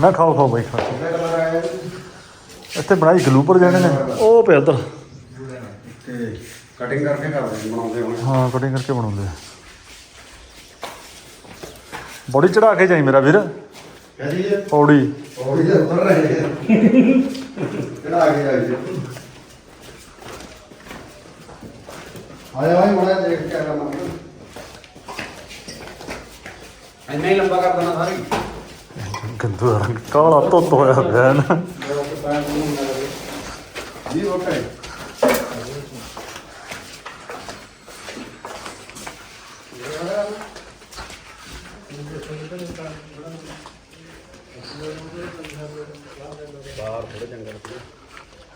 A: ਨਾ ਖਾਓ ਖਾਓ ਬਾਈ ਖਾਓ। ਇੱਥੇ ਬਣਾਈ ਗਲੂਪਰ ਜਾਣੇ ਨੇ। ਉਹ ਪਿਆ ਉਧਰ।
D: ਤੇ ਕਟਿੰਗ ਕਰਕੇ ਕਰਦੇ ਬਣਾਉਂਦੇ ਹੁਣ।
A: ਹਾਂ ਕਟਿੰਗ ਕਰਕੇ ਬਣਾਉਂਦੇ ਆ। ਬੋਡੀ ਚੜਾ ਕੇ ਜਾਈ ਮੇਰਾ ਵੀਰ।
D: ਕਹਦੀ ਹੈ?
A: ਪੌੜੀ।
D: ਵੀ ਉੱਤਰ ਰਹੇ ਆ ਗਿਆ ਜੀ ਆਇਆ ਆਇਆ ਮੜਾ ਦੇਖ ਕੇ ਆਇਆ ਮੈਂ। ਇੰਨਾ ਹੀ ਲੰਬਾ ਕਰ ਦੇਣਾ ਸਾਰੀ।
A: ਗੰਦੂ ਰੰਗ ਕਾਲਾ ਧੁੱਤ ਹੋਇਆ ਪਿਆ ਹੈ ਨਾ
D: ਜੀ ਓਕੇ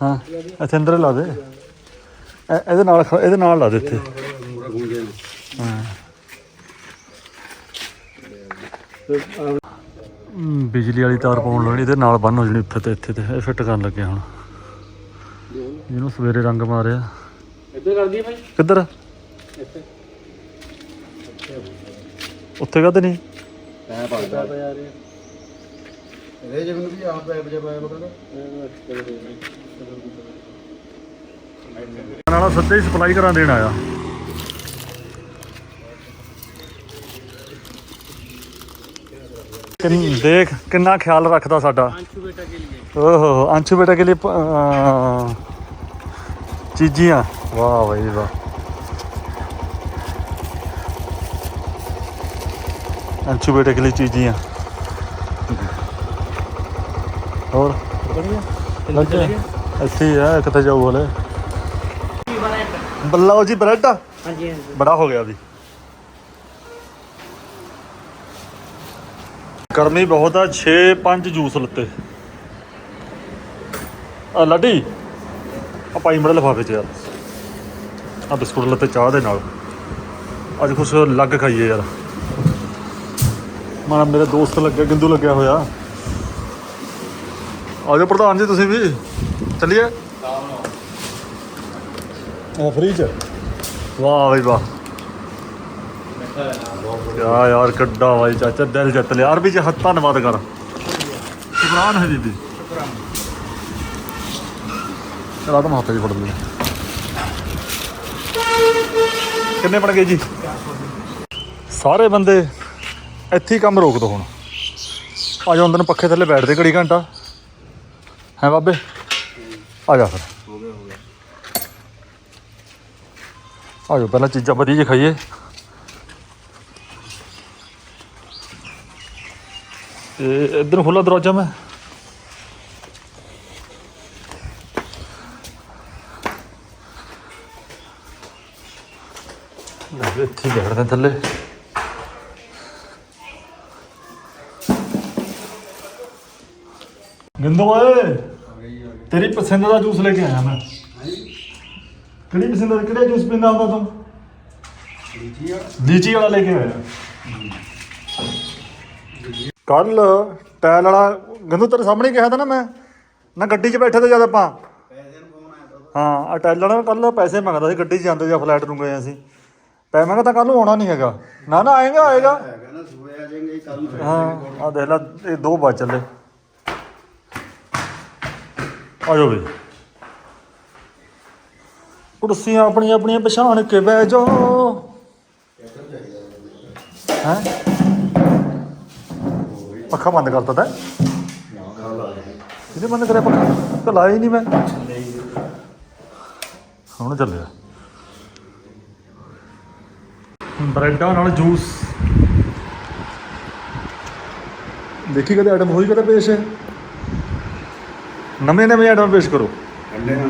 A: ਹਾਂ ਇੱਥੇ ਅੰਦਰ ਲਾ ਦੇ। ਇਹ- ਇਹਦੇ ਨਾਲ ਖ- ਇਹਦੇ ਨਾਲ ਲਾ ਦੇ ਇੱਥੇ।
D: ਪੂਰਾ ਗੁੰਗੇ
A: ਹਾਂ ਹਮ, ਬਿਜਲੀ ਵਾਲੀ ਤਾਰ ਪਾਉਣ ਲੱਗੀ ਇਹਦੇ ਨਾਲ ਬੰਨ ਹੋ ਜਣੀ ਉੱਥੇ ਤੇ ਇੱਥੇ ਤੇ। ਇਹ ਫਿੱਟ ਕਰਨ ਲੱਗੇ ਹੁਣ। ਜਿਹਨੂੰ ਸਵੇਰੇ ਰੰਗ ਮਾਰਿਆ।
C: ਇੱਧਰ ਕਰ ਦਈਏ ਭਾਈ
A: ਕਿੱਧਰ?
C: ਇੱਥੇ।
A: ਉੱਥੇ ਕਾਹਦੇ ਨਹੀਂ
D: ਪੈਪ ਆ ਗਿਆ
C: ਆ ਰਹੇ।
D: ਇਹ ਜਿਵੇਂ ਵੀ ਆਪ ਪੈਪ ਜੇ ਪਾਇਆ ਬਕਰ
A: ਨਾਲਾ ਸਿੱਧੇ ਹੀ ਸਪਲਾਈ ਕਰਾਂ ਦੇਣ ਆਇਆ ਕਿੰਨ ਦੇਖ ਕਿੰਨਾ ਖਿਆਲ ਰੱਖਦਾ ਸਾਡਾ
C: अंशु बेटा के लिए
A: ਓਹੋ ਅੰਸ਼ੂ ਬੇਟਾ ਕੇ ਲਈ ਪ- ਅਹ, ਚੀਜ਼ੀਆਂ ਵਾਹ ਬਈ ਵਾਹ ਅੰਸ਼ੂ ਬੇਟੇ ਕੇ ਲਈ ਚੀਜ਼ੀਆਂ ਹੋਰ
C: बढ़िया
A: ਲੱਗੇ ਇੱਥੇ ਹੀ ਆ ਕਿੱਥੇ ਜਾਊ ਹਲੇ ਲਓ ਜੀ ਬ੍ਰੈਡ।
C: ਹਾਂਜੀ ਹਾਂਜੀ।
A: ਬੜਾ ਹੋ ਗਿਆ ਵੀ। ਗਰਮੀ ਬਹੁਤ ਆ 6 5 ਜੂਸ ਲੱਤੇ। ਆ ਲੱਡੀ ਆ ਪਾਈ ਮੜੇ ਲਫਾਫੇ ਚ ਯਾਰ। ਆ ਬਿਸਕੁਟ ਲੱਤੇ ਚਾਹ ਦੇ ਨਾਲ। ਅੱਜ ਕੁਛ ਲੱਗ ਖਾਈਏ ਯਾਰ। ਮਾਰਾ ਮੇਰੇ ਦੋਸਤ ਲੱਗਿਆ ਗਿੰਦੂ ਲੱਗਿਆ ਹੋਇਆ। ਆ ਜਾਓ ਪ੍ਰਧਾਨ ਜੀ ਤੁਸੀਂ ਵੀ। ਚੱਲਿਏ। ਫ੍ਰੀ ਚ? ਵਾਹ ਬਈ ਵਾਹ। ਯਾ ਯਾਰ ਕੱਡਾ ਬਾਈ ਚਾਚਾ, ਦਿਲ ਜਿੱਤ ਲਿਆ। ਅਰਬੀ ਚ ਹੱਥ ਧੰਨਵਾਦ ਕਰ। ਸ਼ੁਕਰਾਨ ਹੈ ਬੀਬੀ। ਚਲਾ ਤਾਂ ਹੱਥ ਜੀ ਫੜ ਲਈ ਕਿੰਨੇ ਬਣ ਗਏ ਜੀ? ਸਾਰੇ ਬੰਦੇ ਇੱਥੇ ਹੀ ਕੰਮ ਰੋਕ ਦੋ ਹੁਣ। ਆ ਜਾਓ ਅੰਦਰ ਨੂੰ ਪੱਖੇ ਥੱਲੇ ਬੈਠਦੇ ਘੜੀ ਘੰਟਾ। ਹੈ ਬਾਬੇ? ਆ ਜਾ ਫਿਰ। ਆ ਪਹਿਲਾਂ ਚੀਜ਼ਾਂ ਵਧੀਆ ਜਿਹੀ ਖਾਈਏ। ਤੇ ਇੱਧਰ ਖੁੱਲਾ ਦਰਵਾਜ਼ਾ ਮੈਂ। ਇੱਥੇ ਬੈਠਦੇ ਥੱਲੇ। ਗਿੰਦੋ ਓਏ, ਤੇਰੀ ਪਸੰਦ ਦਾ ਜੂਸ ਲੈ ਕੇ ਆਇਆ ਮੈਂ। ਕਿਹੜੀ ਪਸੰਦ ਦਾ ਕਿਹੜਾ ਜੂਸ ਪੀਂਦਾ ਹੁੰਦਾ ਤੂੰ?
D: ਲੀਚੀ ਆ
A: ਲੀਚੀ ਵਾਲਾ ਲੈ ਕੇ ਆਇਆ। ਕੱਲ ਟਾਇਲ ਵਾਲਾ, ਗੰਦੂ ਤੇਰੇ ਸਾਹਮਣੇ ਕਿਹਾ ਤਾਂ ਨਾ ਮੈਂ, ਨਾ ਗੱਡੀ 'ਚ ਬੈਠੇ ਤੇ ਜਦ ਆਪਾਂ।
D: ਪੈਸੇ ਨੂੰ ਫੋਨ
A: ਹਾਂ ਆ ਟਾਇਲ ਵਾਲਾ ਕੱਲ ਪੈਸੇ ਮੰਗਦਾ ਸੀ, ਗੱਡੀ 'ਚ ਜਾਂਦੇ ਜਾਂ ਫਲੈਟ ਨੂੰ ਗਏ ਅਸੀਂ। ਪੈ, ਮੈਂ ਤਾਂ ਕੱਲ ਨੂੰ ਆਉਣਾ ਨਹੀਂ ਹੈਗਾ। ਨਾ ਨਾ, ਆਏਗਾ ਆਏਗਾ। ਹਾਂ ਆ ਦੇਖ ਲੈ, ਇਹ ਦੋ ਵੱਜ ਚੱਲੇ। ਆ ਜਾਓ ਵੀ ਕੁਰਸੀਆਂ ਆਪਣੀਆਂ ਆਪਣੀਆਂ ਪਛਾਣ ਕੇ ਬਹਿ ਜਾਓ। ਹੈ? ਪੱਖਾ ਬੰਦ ਕਰਤਾ ਤੈਂ ਇਹਨੇ ਬੰਦ ਕਰਿਆ ਪੱਖਾ? ਤਾਂ ਲਾਇਆ ਹੀ ਨਹੀਂ ਮੈਂ। ਹੁਣ ਚੱਲਿਆ। ਬ੍ਰੈਡਾਂ ਨਾਲ ਜੂਸ। ਦੇਖੀ ਕਦੇ ਆਈਟਮ ਹੋਈ ਕਦੇ ਪੇਸ਼? ਹੈ ਨਵੇਂ ਨਵੇਂ ਆਈਟਮ ਪੇਸ਼ ਕਰੋ।
D: ਅੰਡੇ ਨਾਲ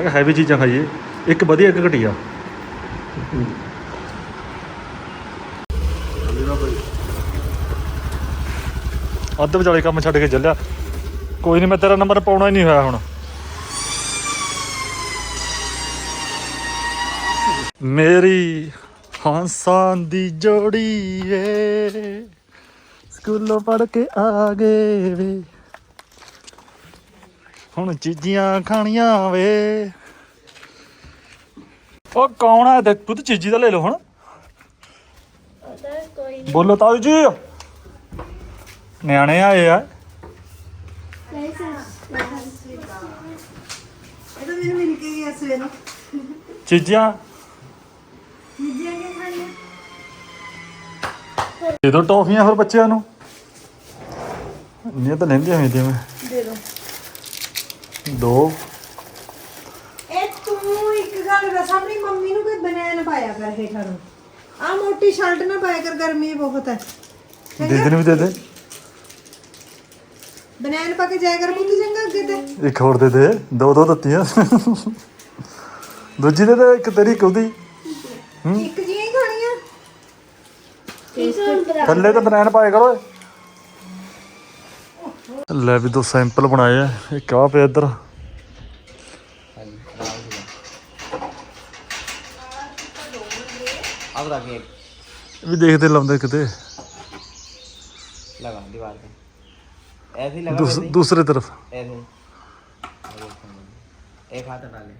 A: ਮੈਂ ਕਿਹਾ ਹੈਵੀ ਚੀਜ਼ਾਂ ਖਾਈਏ। ਇੱਕ ਵਧੀਆ, ਇੱਕ ਘਟੀਆ। ਅੱਧ ਵਿਚਾਲੇ ਕੰਮ ਛੱਡ ਕੇ ਚੱਲਿਆ। ਕੋਈ ਨਹੀਂ ਮੈਂ ਤੇਰਾ ਨੰਬਰ ਪਾਉਣਾ ਹੀ ਨਹੀਂ ਹੋਇਆ ਹੁਣ। ਮੇਰੀ ਹਾਂਸਾਂ ਦੀ ਜੋੜੀ ਏ। ਸਕੂਲੋਂ ਪੜ ਕੇ ਆ ਗਏ ਵੇ। ਹੁਣ ਚੀਜ਼ੀਆਂ ਖਾਣੀਆਂ ਵੇ। ਉਹ ਕੌਣ ਆ ਤੇ ਤੂੰ ਤੇ ਚੀਜ਼ੀ ਦਾ ਲੈ ਲਓ ਹੁਣ। ਬੋਲੋ ਤਾਊ ਜੀ। ਨਿਆਣੇ ਆਏ ਆ।
E: ਖਾਣੀਆਂ
A: ਦੇ ਦੋ ਟੌਫੀਆਂ ਫਿਰ ਬੱਚਿਆਂ ਨੂੰ। ਨਹੀਂ ਤਾਂ ਲੈਂਦੇ ਹੋਏ ਜਿਵੇਂ।
E: ਦੇ ਦੋ।
A: ਦੋ।
E: ਇਹ ਤੂੰ ਇੱਕ ਗੱਲ ਦੱਸ ਆਪਣੀ ਮੰਮੀ ਨੂੰ ਕੋਈ ਬਨੈਣ ਪਾਇਆ ਕਰ ਹੇਠਾਂ ਨੂੰ। ਆ ਮੋਟੀ ਸ਼ਰਟ ਨਾ ਪਾਇਆ ਕਰ ਗਰਮੀ ਬਹੁਤ ਹੈ
A: ਦੇ ਦੇਣ ਵੀ ਦੇ ਦੇ।
E: ਬਨੈਣ ਪਾ ਕੇ ਜਾਇਆ ਕਰ ਪੁੱਤ ਚੰਗਾ ਅੱਗੇ ਤੇ।
A: ਇੱਕ ਹੋਰ ਦੇ ਦੇ ਦੋ ਦੋ ਦਿੱਤੀਆਂ। ਦੂਜੀ ਦੇ ਦੇ ਇੱਕ ਤੇਰੀ ਉਹਦੀ।
E: ਇੱਕ ਜੀਆਂ ਹੀ ਖਾਣੀਆਂ।
A: ਥੱਲੇ ਤਾਂ ਬਨਾਨ ਪਾਏ ਕਰੋ ਲੈ ਵੀ ਦੋ ਸੈਂਪਲ ਬਣਾਏ ਆ ਇੱਕ ਆ ਪਿਆ ਇੱਧਰ
B: अब रखिए
A: ਇਹ ਵੀ ਦੇਖਦੇ ਲਾਉਂਦੇ ਕਿਤੇ
B: लगा दीवार पे ऐसे ही लगा
A: ਦੂਸ-
B: वैसे ही।
A: ਦੂਸਰੇ ਤਰਫ
B: ऐसे ही। एक हाथ हटा ले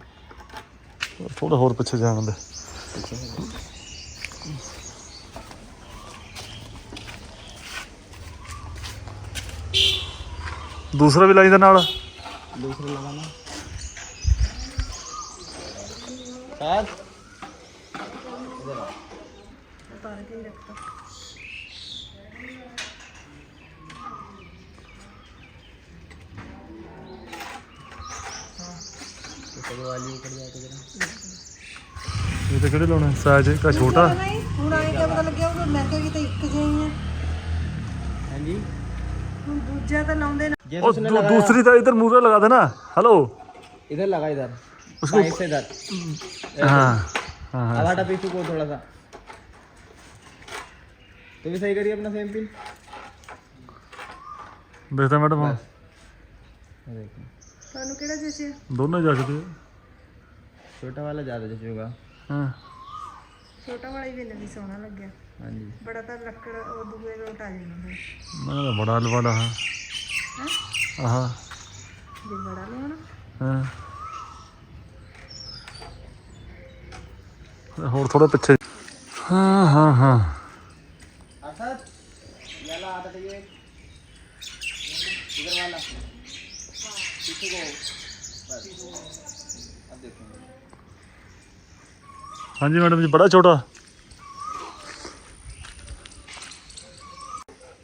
A: ਥੋੜਾ ਹੋਰ ਪਿੱਛੇ ਜਾਣ ਦੇ ਦੂਸਰਾ ਵੀ ਲਾਈ ਦੇ ਨਾਲ
B: दूसरा लगाना सर
A: ਇਹ ਤੇ ਕਿਹੜੇ ਲਾਉਣੇ ਸਾਈਜ਼ ਕਾ ਛੋਟਾ
E: ਨਹੀਂ ਹੁਣ ਆਏ ਕਿਆ ਪਤਾ ਲੱਗਿਆ ਉਹ ਮੈਂ ਕਿਹਾ ਕਿਤੇ ਇੱਕ ਜਿਹਾ ਹੀ ਆ
B: हाँ जी
E: ਹੁਣ ਦੂਜਾ ਤਾਂ ਲਾਉਂਦੇ ਨਾ
B: जैसे
A: ਉਹ
B: उसने
A: ਦੂ-
B: लगाया
A: ਦੂਸਰੀ ਤਾਂ ਇਧਰ ਮੂਰੇ ਲਗਾ ਦੇਣਾ ਹੈਲੋ
B: इधर लगा इधर
A: उसको-
B: साइड से इधर
A: ਹਾਂ ਹਾਂ
B: अब हटा पीछू को थोड़ा सा तो भी सही करिए अपना सेम पिन
A: ਦੇਖਦਾ ਮੈਡਮ ਹਾਂ
B: देखिए
E: ਤੁਹਾਨੂੰ ਕਿਹੜਾ ਜੈਸੇ
A: ਦੋਨੋਂ ਜੱਜਦੇ
B: छोटा वाला ज़्यादा जचेगा
A: ਹਾਂ
E: ਛੋਟਾ ਵਾਲਾ ਹੀ ਵੇਲੇ ਵੀ ਸੋਹਣਾ ਲੱਗਿਆ
B: हाँ जी
E: ਬੜਾ ਤਾਂ ਲੱਕੜ ਉਹ ਦੂਏ ਲੋਟ ਆ ਜਾਂਦਾ ਫਿਰ
A: ਮੈਂ ਤਾਂ ਬੜਾ ਲਵਾੜਾ ਹਾਂ ਆਹਾ
E: ਜੇ ਬੜਾ ਲਾਉਣਾ
A: ਹਾਂ ਹੋਰ ਥੋੜਾ ਪਿੱਛੇ ਹਾਂ ਹਾਂ ਹਾਂ
B: अच्छा याला आता चाहिए इधर वाला पीछे को बस अब देखो
A: ਹਾਂਜੀ ਮੈਡਮ ਜੀ ਬੜਾ ਛੋਟਾ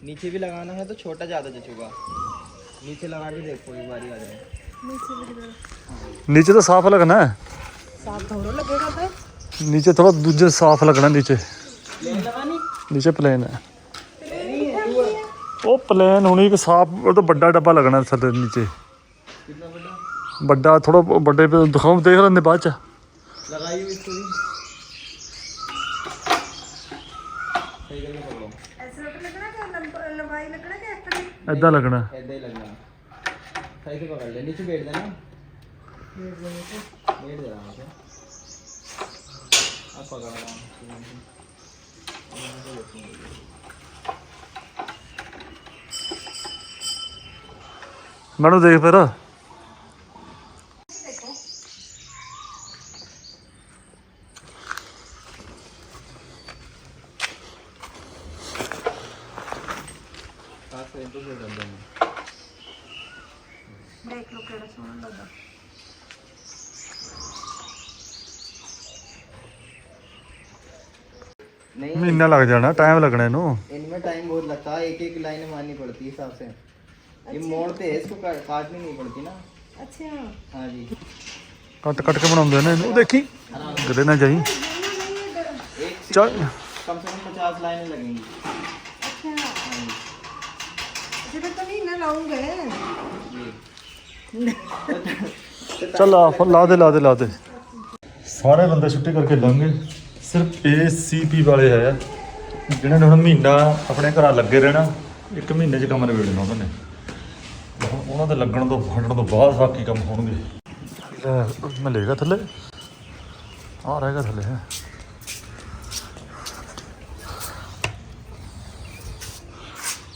B: नीचे भी लगाना है तो छोटा ज़्यादा जचेगा नीचे लगा के देखो एक बारी आ जाए
A: नीचे तो साफ लगना है
E: ਸਾਫ ਥੋੜਾ ਲੱਗੇਗਾ ਤੇ
A: नीचे थोड़ा दूजे साफ लगना नीचे
B: प्लेन लगानी
A: नीचे प्लेन है ਉਹ ਪਲੇਨ ਹੋਣੀ ਕਿ ਸਾਫ ਉਹ ਤਾਂ ਵੱਡਾ ਡੱਬਾ ਲੱਗਣਾ ਥੱਲੇ ਨੀਚੇ
B: कितना बड़ा
A: ਵੱਡਾ ਥੋੜਾ ਵੱਡੇ ਪੇ ਦਿਖਾਉਂ ਦੇਖ ਲੈਂਦੇ ਬਾਅਦ ਚ
B: लगाइए इसको भी सही करके पकड़ो
E: ਐਸੇ ਲੋਟ ਲੱਗਣਾ ਕਿ ਲੰਬ- ਲੰਬਾਈ ਲੱਗਣਾ ਕਿ ਇੱਕ ਦੀ
A: ਐਦਾਂ ਲੱਗਣਾ
B: ऐसा ही लगना सही से पकड़ ले नीचे बैठ देना बैठ दे रहा अब पकड़ रहा
A: हूँ मैडम देख
B: फिर तो फिर कर देना
E: ਦੇਖ ਲਓ ਕਿਹੜਾ ਸੋਹਣਾ ਲੱਗਦਾ
C: नहीं
A: ਮਹੀਨਾ ਲੱਗ ਜਾਣਾ ਟਾਈਮ ਲੱਗਣਾ ਇਹਨੂੰ
C: इनमें टाइम बहुत लगता है एक एक लाइन मारनी पड़ती है हिसाब से ये मोड़ते हैं इसको का- काटनी नहीं पड़ती ना
E: ਅੱਛਾ
C: हाँ जी
A: ਕੱਟ ਕੱਟ ਕੇ ਬਣਾਉਂਦੇ ਨੇ ਇਹਨੂੰ ਦੇਖੀ ਕਿਤੇ ਨਾ ਜਾਈ
C: एक से
A: चल।
C: कम से कम पचास लाइनें लगेंगी
E: ਅੱਛਾ ਜਿਹੜੇ ਤਾਂ ਨਹੀਂ ਨਾ ਲਾਉਂਗੇ
C: जी
A: ਚੱਲ ਆ ਫੁੱਲ ਲਾ ਦੇ ਲਾ ਦੇ ਲਾ ਦੇ। ਸਾਰੇ ਬੰਦੇ ਛੁੱਟੀ ਕਰਕੇ ਲੰਘੇ। ਸਿਰਫ ਏ ਸੀ ਪੀ ਵਾਲੇ ਹੈ। ਜਿਹਨਾਂ ਨੇ ਹੁਣ ਮਹੀਨਾ ਆਪਣੇ ਘਰਾਂ ਲੱਗੇ ਰਹਿਣਾ, ਇੱਕ ਮਹੀਨੇ 'ਚ ਕੰਮ ਨਿਬੇੜਨਾ ਉਹਨਾਂ ਨੇ। ਉਹਨਾਂ ਦੇ ਲੱਗਣ ਤੋਂ ਫੜਨ ਤੋਂ ਬਾਅਦ ਬਾਕੀ ਕੰਮ ਹੋਣਗੇ? ਲੈ ਮਲੇਗਾ ਥੱਲੇ। ਆ ਰਹੇਗਾ ਥੱਲੇ। ਹੈ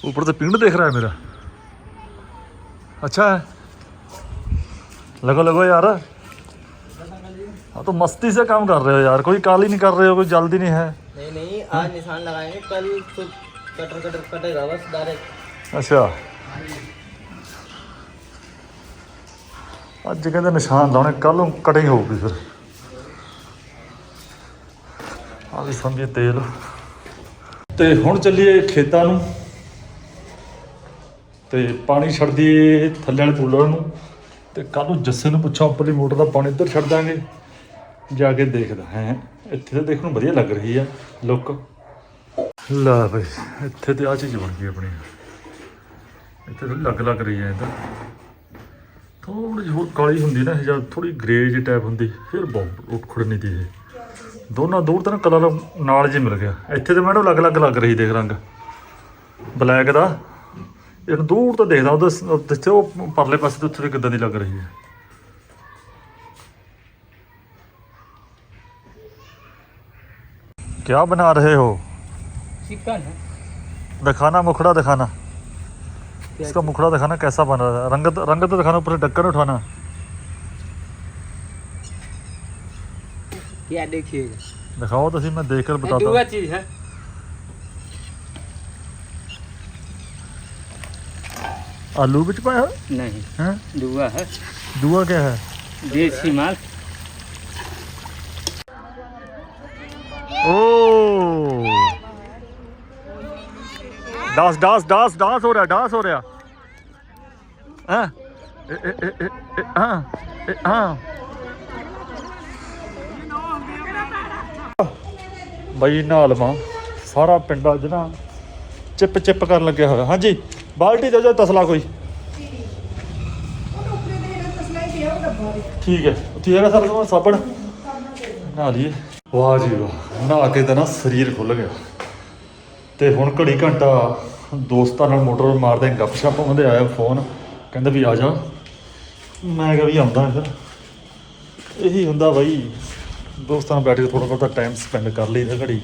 A: ਉੱਪਰ ਤੇ ਪਿੰਡ ਦੇਖ ਰਿਹਾ ਮੇਰਾ। ਅੱਛਾ ਹੈ। लगो लगो यार हाँ तो मस्ती से काम कर रहे हो यार कोई काली नहीं कर रहे हो कोई जल्दी नहीं है
C: नहीं नहीं आज निशान लगाएंगे कल तो कटर कटर कटेगा बस डायरेक्ट
A: ਅੱਛਾ ਅੱਜ ਕਹਿੰਦੇ ਨਿਸ਼ਾਨ ਲਾਉਣੇ ਕੱਲ ਨੂੰ ਕਟਿੰਗ ਹੋਊਗੀ ਫਿਰ ਆ ਵੀ ਸਮਝੇ ਤੇਲ ਤੇ ਹੁਣ ਚੱਲੀਏ ਖੇਤਾਂ ਨੂੰ ਤੇ ਪਾਣੀ ਛੱਡ ਦਈਏ ਥੱਲੇ ਵਾਲੇ ਕੂਲਰ ਨੂੰ ਤੇ ਕੱਲ ਨੂੰ ਜੱਸੇ ਨੂੰ ਪੁੱਛਾਂ, ਉੱਪਰਲੀ ਮੋਟਰ ਦਾ ਪਾਣੀ ਇੱਧਰ ਛੱਡ ਦਾਂਗੇ। ਜਾ ਕੇ ਦੇਖਦਾ ਹੈ। ਇੱਥੇ ਤਾਂ ਦੇਖਣ ਨੂੰ ਵਧੀਆ ਲੱਗ ਰਹੀ ਆ ਲੁੱਕ ਲੈ ਬਈ, ਇੱਥੇ ਤੇ ਆ ਚੀਜ਼ ਬਣ ਗਈ ਆਪਣੀ। ਇੱਥੇ ਥੋੜੀ ਲੱਗ ਲੱਗ ਰਹੀ ਹੈ ਇੱਧਰ। ਥੋੜੀ ਜਿਹੀ ਹੋਰ ਕਾਲੀ ਹੁੰਦੀ ਨਾ, ਇਹ ਜਾਂ ਥੋੜੀ ਗ੍ਰੇ ਜਿਹੀ ਟਾਈਪ ਹੁੰਦੀ, ਫਿਰ ਬਹੁਤ ਉੱਠ ਨਹੀਂ ਦੀ ਇਹ। ਦੋਨਾਂ ਦੂਰ ਤਾਂ ਕਲਰ ਨਾਲ ਜੇ ਮਿਲ ਗਿਆ। ਇੱਥੇ ਤੇ ਮੈਨੂੰ ਅਲੱਗ-ਅਲੱਗ ਲੱਗ ਰਹੀ ਦੇਖ ਰੰਗ। ਬਲੈਕ ਦਾ ਇਹਨੂੰ ਦੂਰ ਤੋਂ ਦੇਖਦਾ ਉਹਦੇ ਜਿੱਥੇ ਉਹ ਪਰਲੇ ਪਾਸੇ ਤੋਂ ਉੱਥੇ ਵੀ ਕਿੱਦਾਂ ਦੀ ਲੱਗ ਰਹੀ ਹੈ क्या बना रहे हो
B: चिकन है
A: दिखाना मुखड़ा दिखाना इसका मुखड़ा दिखाना कैसा बन रहा है रंगत रंगत तो दिखाना ऊपर से ढक्कन उठाना
B: क्या देखिएगा
A: दिखाओ तो सही मैं देख कर बताता
B: दूसरा
A: हूँ
B: चीज है
A: आलू बिच पाया
B: नहीं
A: है
B: दूआ है
A: दुआ क्या है
B: देसी माल
A: ओ डांस डांस डांस डांस हो रहा डांस हो रहा हाँ ए, ए, ए, ए, ए, हाँ ए, हाँ ਬਈ ਨਹਾ ਲਵਾਂ ਸਾਰਾ ਪਿੰਡ ਅੱਜ ਨਾ ਚਿੱਪ ਚਿੱਪ ਕਰਨ ਲੱਗਿਆ ਹੋਇਆ ਹਾਂਜੀ ਬਾਲਟੀ ਦੇ ਜੋ ਤਸਲਾ ਕੋਈ। ਠੀਕ ਹੈ। ਉੱਥੇ ਹੈਗਾ ਸਾਰਾ ਸਮਾਨ ਸਾਬਣ ਨਹਾ ਲਈਏ। ਵਾਹ ਜੀ ਵਾਹ। ਨਹਾ ਕੇ ਤਾਂ ਨਾ ਸਰੀਰ ਖੁੱਲ ਗਿਆ। ਤੇ ਹੁਣ ਘੜੀ ਘੰਟਾ ਦੋਸਤਾਂ ਨਾਲ ਮੋਟਰ ਮਾਰਦੇ ਗੱਪ ਸ਼ੱਪ ਉਹਦੇ ਆਇਆ ਫੋਨ। ਕਹਿੰਦਾ ਵੀ ਆ ਜਾ। ਮੈਂ ਕਿਹਾ ਵੀ ਆਉਂਦਾ ਫਿਰ। ਇਹੀ ਹੁੰਦਾ ਬਾਈ, ਦੋਸਤਾਂ ਨਾਲ ਬੈਠ ਕੇ ਥੋੜਾ ਬਹੁਤਾ ਟਾਈਮ ਸਪੈਂਡ ਕਰ ਲਈਦਾ ਘੜੀ।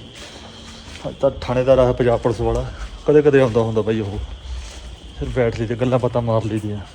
A: ਤਾਂ ਥਾਣੇਦਾਰ ਆ, ਪੰਜਾਬ ਪੁਲਿਸ ਵਾਲਾ। ਕਦੇ ਕਦੇ ਆਉਂਦਾ ਹੁੰਦਾ ਬਾਈ ਉਹ। ਫਿਰ ਬੈਠ ਲਈ ਤੇ ਗੱਲਾਂ ਬਾਤਾਂ ਮਾਰ ਲਈ ਦੀਆਂ।